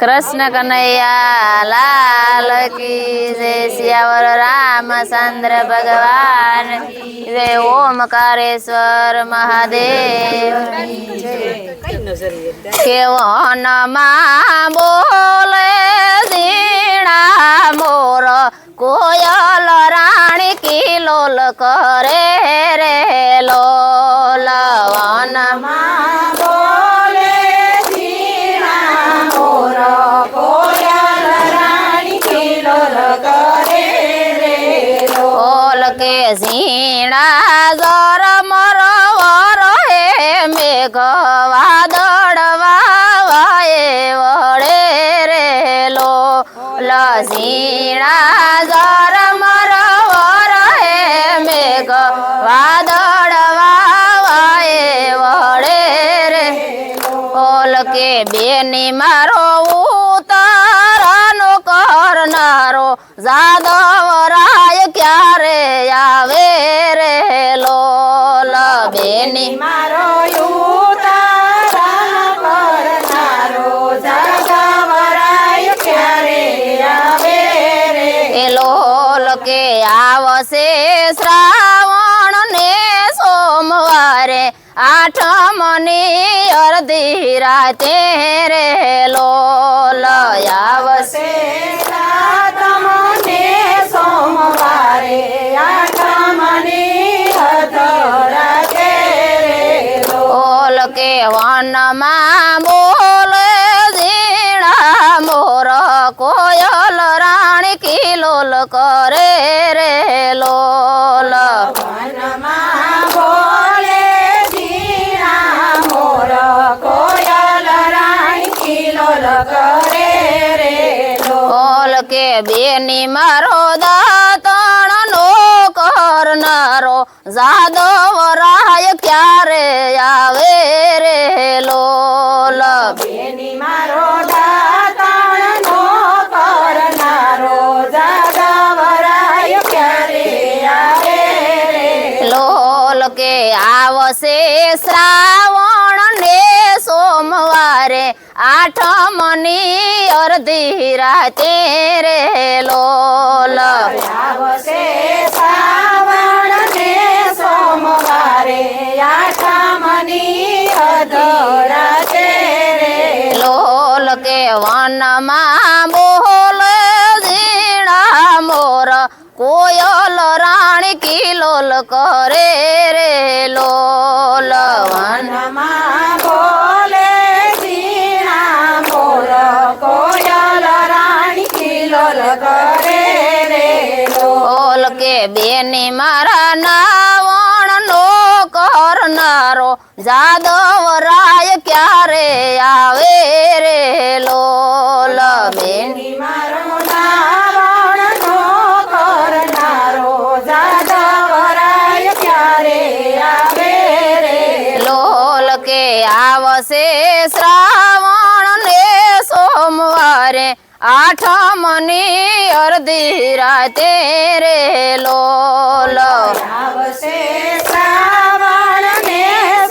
कृष्ण कन्हैया लाल की जय सियावर रामचंद्र भगवान जय कारेश्वर महादेव केव नमा बोले दीणा मोर कोयल रानी की लोल करे रे लोल नमा ગવા દોડવા વાએ વળે રે લો લસીણા જર મર વર હે મે ગવા દોડવા વાએ વળે રે ઓલ કે બેની મારો ઉતારાનો કરનારો જાદવ રાય ક્યારે આવે રે લોલ બેની મારો અડધી રાતે રે લોલ આવશે તમને મોર કોયલ રાણી કિલોલ કરે રે લો બેની મરો દાતણ નો કરનારો જાદવ રાય પ્યારે આવે રે લોલ બેની મરો દાતણ નો કરનારો જાદવ રાય પ્યારે આવે રે લોલ કે આવસે સ્રા आठ मनी और दीरा तेरे लोल लोल के वन मा जीणा मोर कोयल रानी की लोल करे रे लोल वन मा नी मारा नावण नो कर नारो जादव राय क्यारे आवे रे लो लवे के आवसे श्रावण ने सोमवार આઠમની અર્ધી રાતે રે લોલ આવશે શ્રાવણ ને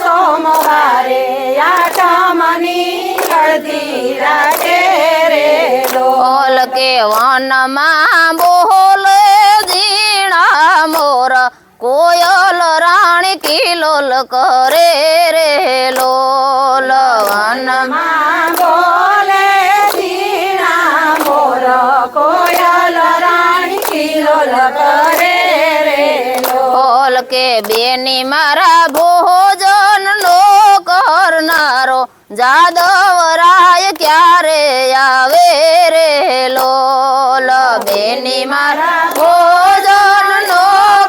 સોમવારે આઠમની અર્ધી રાતે રે લોલ કે વનમાં બોલ દીણા મોર કોયલ રાણી કિલોલ કરે રે લોલ વનમાં के बेनी मारा भोजन नो करनारो जादव राय क्या रे आवे रे लो लो बेनी मारा भोजन नो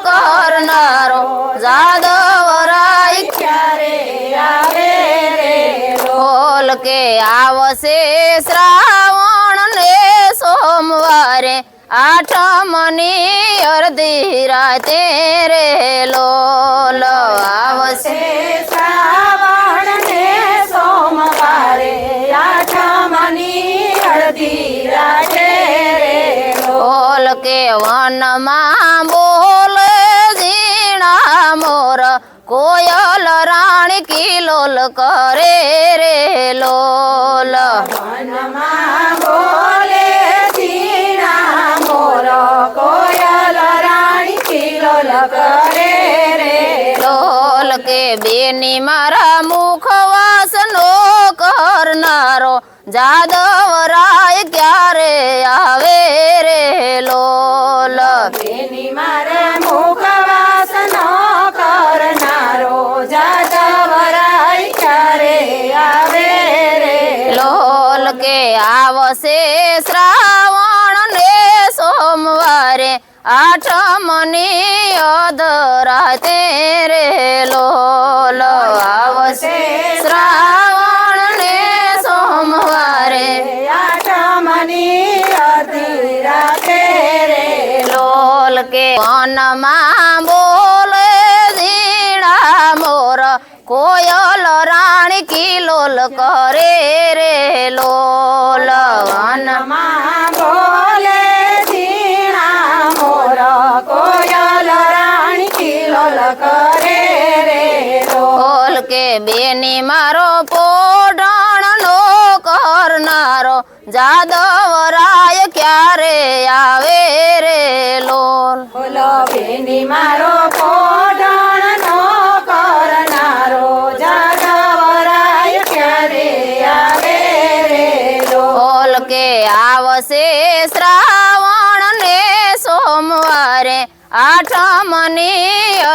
करनारो जादव राय क्या रे आवे रे लोल के आवसे श्रावण ने सोमवारे આઠમની અડધી રાતે રે લોલ આવશે શ્રાવણ ને સોમવારે આઠમની અડધી રાતે રે લોલ કે વનમાં બોલ ઝીણા મોર કોયલ રાણી કિલોલ કરે રે લોલ વનમાં બેની મારા મુખવાસ નો કરનારો જાદવ રાય ક્યારે આવે રે લોલ બેની મારા મુખવાસ નો કરનારો જાદવ રાય ક્યારે આવે રે લોલ કે આવશે શ્રાવણ ને સોમવારે આઠ મને અધરાતે રે લોલ આવશે શ્રાવણ ને સોમવારે આઠ મની અધરાતે રે લોલ કે મનમાં બોલે દીણા મોર કોયલ રાણી કિલોલ કરે રે લોલ કે બેની મારો પોઢણ નો કરનાર જાદવરાય ક્યારે આવે રે લોલ હોલ કે બેની મારો પોઢણ નો કરનાર જાદવરાય ક્યારે આવે રે લોલ હોલ કે આવશે શ્રાવણ ને સોમવારે આઠમની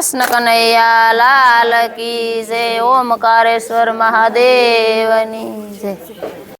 कृष्ण कन्हैया लाल की जय ओमकारेश्वर महादेवनी जय